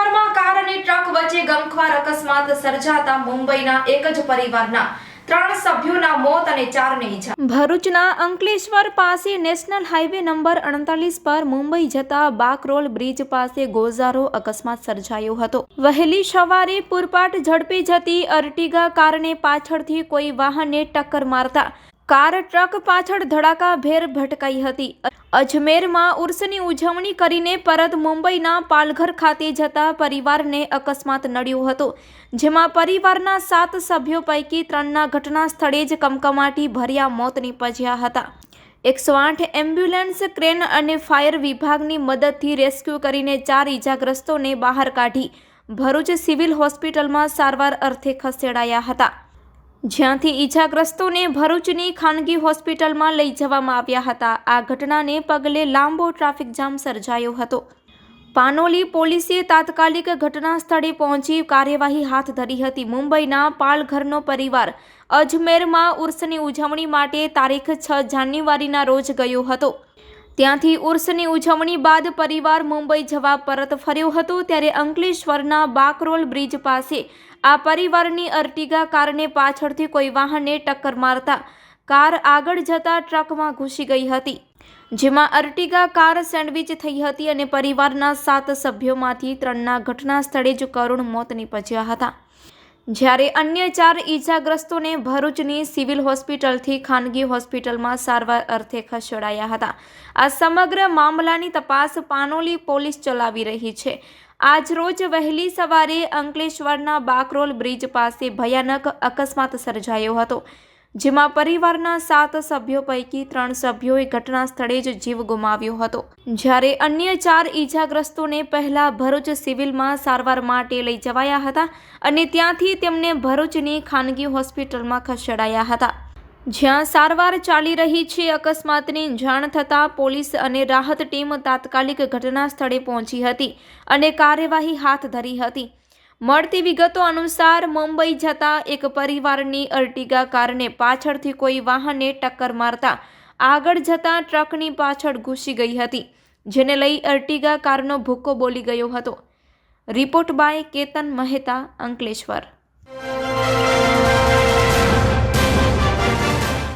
ભુજોરમાં car અને truck વચ્ચે ગમખ્વાર અકસ્માત સર્જાતા મુંબઈના એક જ પરિવારના ભરૂચના અંકલેશ્વર પાસે નેશનલ હાઈવે નંબર અડતાલીસ પર મુંબઈ જતા બાકરોલ બ્રિજ પાસે ગોઝારો અકસ્માત સર્જાયો હતો. વહેલી સવારે પુરપાટ ઝડપી જતી અર્ટિગા કારને પાછળથી કોઈ વાહને ટક્કર મારતા કાર ટ્રક પાછળ ધડાકાભેર ભટકાઈ હતી. અજમેરમાં ઉર્સની ઉજવણી કરીને પરત મુંબઈના પાલઘર ખાતે જતા પરિવારને અકસ્માત નડ્યો હતો, જેમાં પરિવારના સાત સભ્યો પૈકી ત્રણના ઘટના સ્થળે જ કમકમાટી ભર્યા મોત નીપજ્યા હતા. એકસો આઠ એમ્બ્યુલન્સ, ક્રેન અને ફાયર વિભાગની મદદથી રેસ્ક્યુ કરીને ચાર ઈજાગ્રસ્તોને બહાર કાઢી ભરૂચ સિવિલ હોસ્પિટલમાં સારવાર અર્થે ખસેડાયા હતા. જ્યાંથી ઈજાગ્રસ્તોને ભરૂચની ખાનગી હોસ્પિટલમાં લઈ જવામાં આવ્યા હતા. આ ઘટનાને પગલે લાંબો ટ્રાફિક જામ સર્જાયો હતો. પાનોલી પોલીસે તાત્કાલિક ઘટના સ્થળે પહોંચી કાર્યવાહી હાથ ધરી હતી. મુંબઈના પાલઘરનો પરિવાર અજમેરમાં ઉર્સની ઉજવણી માટે તારીખ છ જાન્યુઆરીના રોજ ગયો હતો. ત્યાંથી ઉર્સની ઉજવણી બાદ પરિવાર મુંબઈ જવા પરત ફર્યો હતો ત્યારે અંકલેશ્વરના બાકરોલ બ્રિજ પાસે આ પરિવારની અર્ટિગા કારને પાછળથી કોઈ વાહને ટક્કર મારતા કાર આગળ જતા ટ્રકમાં ઘૂસી ગઈ હતી, જેમાં અર્ટિગા કાર સેન્ડવિચ થઈ હતી અને પરિવારના સાત સભ્યોમાંથી ત્રણના ઘટના સ્થળે જ કરુણ મોત નીપજ્યા હતા. જ્યારે અન્ય ચાર ઈજાગ્રસ્તોને ભરૂચની સિવિલ હોસ્પિટલથી ખાનગી હોસ્પિટલમાં સારવાર અર્થે ખસેડાયા હતા. આ સમગ્ર મામલાની તપાસ પાનોલી પોલીસ ચલાવી રહી છે. આજરોજ વહેલી સવારે અંકલેશ્વરના બાકરોલ બ્રિજ પાસે ભયાનક અકસ્માત સર્જાયો હતો. જેમાં પરિવારના સાત સભ્યો પૈકી ત્રણ સભ્યોએ ઘટના સ્થળે જ જીવ ગુમાવ્યો હતો. જ્યારે અન્ય ચાર ઈજાગ્રસ્તોને પહેલા ભરૂચ સિવિલમાં સારવાર માટે લઈ જવાયા હતા અને ત્યાંથી તેમને ભરૂચની ખાનગી હોસ્પિટલમાં ખસેડાયા હતા. જ્યાં સારવાર ચાલી રહી છે, અકસ્માતની જાણ થતાં પોલીસ અને રાહત ટીમ તાત્કાલિક ઘટના સ્થળે પહોંચી હતી અને કાર્યવાહી હાથ ધરી હતી. મળતી વિગતો અનુસાર મુંબઈ જતા એક પરિવારની અર્ટિગા કારને પાછળથી કોઈ વાહને ટક્કર મારતા આગળ જતા ટ્રકની પાછળ ઘૂસી ગઈ હતી, જેને લઈ અર્ટિગા કારનો ભૂક્કો બોલી ગયો હતો. Report by Ketan Mehta, Ankleshwar.